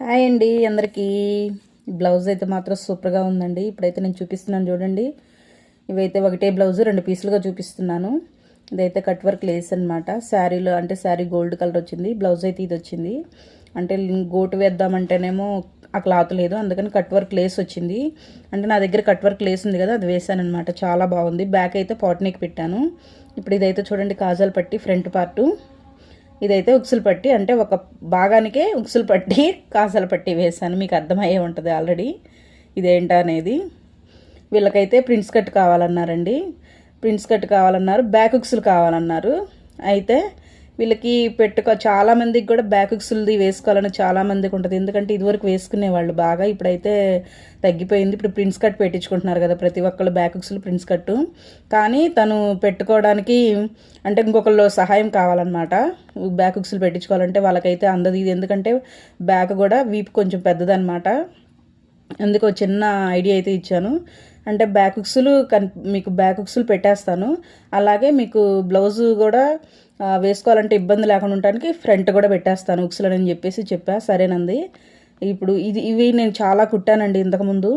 Hi అండి అందరికీ. Blouse అయితే మాత్రం సూపర్గా ఉందండి. ఇప్పుడైతే నేను చూపిస్తున్నాను చూడండి. ఇవైతే ఒకటే బ్లౌజ్ రెండు పీసులుగా చూపిస్తున్నాను. ఇదైతే కట్ వర్క్ లేస్ అనమాట శారీలో అంటే శారీ గోల్డ్ కలర్ వచ్చింది బ్లౌజ్ అయితే ఇది వచ్చింది. అంటే గోటు వేద్దామంటేనేమో ఆ క్లాత్ లేదు అందుకని కట్ వర్క్ లేస్ వచ్చింది. అంటే నా దగ్గర కట్ వర్క్ లేస్ ఉంది కదా అది వేసాను అనమాట చాలా బాగుంది. బ్యాక్ అయితే పాట్నీకి పెట్టాను. ఇప్పుడు ఇదైతే చూడండి కాజాలు పట్టి ఫ్రంట్ పార్టు. ఇదైతే ఉక్సులు పట్టి అంటే ఒక భాగానికే ఉక్సులు పట్టి కాసల పట్టి వేసాను మీకు అర్థమయ్యే ఉంటుంది ఆల్రెడీ ఇదేంటా అనేది వీళ్ళకైతే ప్రిన్స్ కట్ కావాలన్నారండి. ప్రింట్స్ కట్ కావాలన్నారు బ్యాక్ ఉక్సులు కావాలన్నారు. అయితే వీళ్ళకి పెట్టుకో చాలా మందికి కూడా బ్యాక్ వేసుకోవాలని చాలా మందికి ఉంటుంది. ఎందుకంటే ఇదివరకు వేసుకునేవాళ్ళు బాగా ఇప్పుడైతే తగ్గిపోయింది. ఇప్పుడు ప్రిన్స్ కట్ పెట్టించుకుంటున్నారు కదా ప్రతి ఒక్కళ్ళు బ్యాకుక్స్లు ప్రిన్స్ కట్టు. కానీ తను పెట్టుకోవడానికి అంటే ఇంకొకళ్ళు సహాయం కావాలన్నమాట. బ్యాకుక్స్లు పెట్టించుకోవాలంటే వాళ్ళకైతే అందదు ఇది. ఎందుకంటే బ్యాక్ కూడా వీపు కొంచెం పెద్దదనమాట అందుకు చిన్న ఐడియా అయితే ఇచ్చాను. అంటే బ్యాక్ ఉక్సులు కన్ మీకు బ్యాక్ ఉక్సులు పెట్టేస్తాను. అలాగే మీకు బ్లౌజు కూడా వేసుకోవాలంటే ఇబ్బంది లేకుండా ఉండడానికి ఫ్రంట్ కూడా పెట్టేస్తాను. ఉక్సులు అని చెప్పేసి చెప్పా. సరేనంది. ఇప్పుడు ఇది ఇవి నేను చాలా కుట్టానండి ఇంతకుముందు.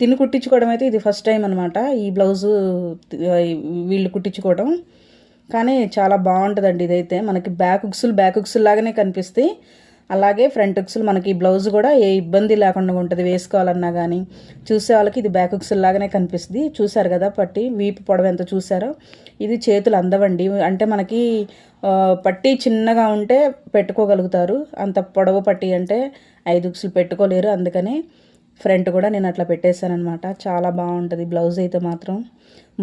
తిని కుట్టించుకోవడం అయితే ఇది ఫస్ట్ టైం అనమాట ఈ బ్లౌజు వీళ్ళు కుట్టించుకోవడం. కానీ చాలా బాగుంటుందండి ఇదైతే. మనకి బ్యాక్ ఉక్సులు బ్యాక్ ఉక్సులు లాగానే కనిపిస్తాయి. అలాగే ఫ్రంట్ ఉక్సులు మనకి ఈ బ్లౌజ్ కూడా ఏ ఇబ్బంది లేకుండా ఉంటుంది వేసుకోవాలన్నా కానీ చూసే వాళ్ళకి ఇది బ్యాక్ ఉక్సులు లాగానే కనిపిస్తుంది. చూసారు కదా పట్టి వీపు పొడవ ఎంత చూసారో. ఇది చేతులు అందవండి. అంటే మనకి పట్టి చిన్నగా ఉంటే పెట్టుకోగలుగుతారు. అంత పొడవు పట్టి అంటే ఐదు ఉక్సులు పెట్టుకోలేరు అందుకని. ఫ్రంట్ కూడా నేను అట్లా పెట్టేశానమాట చాలా బాగుంటుంది బ్లౌజ్ అయితే మాత్రం.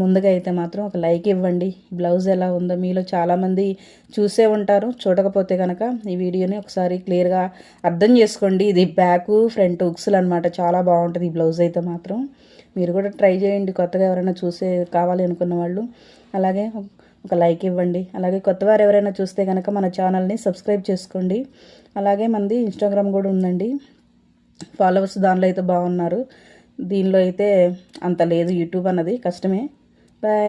ముందుగా అయితే మాత్రం ఒక లైక్ ఇవ్వండి. బ్లౌజ్ ఎలా ఉందో మీలో చాలామంది చూసే ఉంటారు. చూడకపోతే కనుక ఈ వీడియోని ఒకసారి క్లియర్గా అర్థం చేసుకోండి. ఇది బ్యాక్ ఫ్రంట్ ఉక్సులు అనమాట చాలా బాగుంటుంది ఈ బ్లౌజ్ అయితే మాత్రం. మీరు కూడా ట్రై చేయండి. కొత్తగా ఎవరైనా చూసే కావాలి అనుకున్న వాళ్ళు. అలాగే ఒక లైక్ ఇవ్వండి. అలాగే కొత్తవారు ఎవరైనా చూస్తే కనుక మన ఛానల్ని సబ్స్క్రైబ్ చేసుకోండి. అలాగే మనది ఇన్స్టాగ్రామ్ కూడా ఉందండి. ఫాలోవర్స్ దానిలో అయితే బాగున్నారు. దీనిలో అయితే అంత లేదు యూట్యూబ్ అన్నది కష్టమే. బాయ్.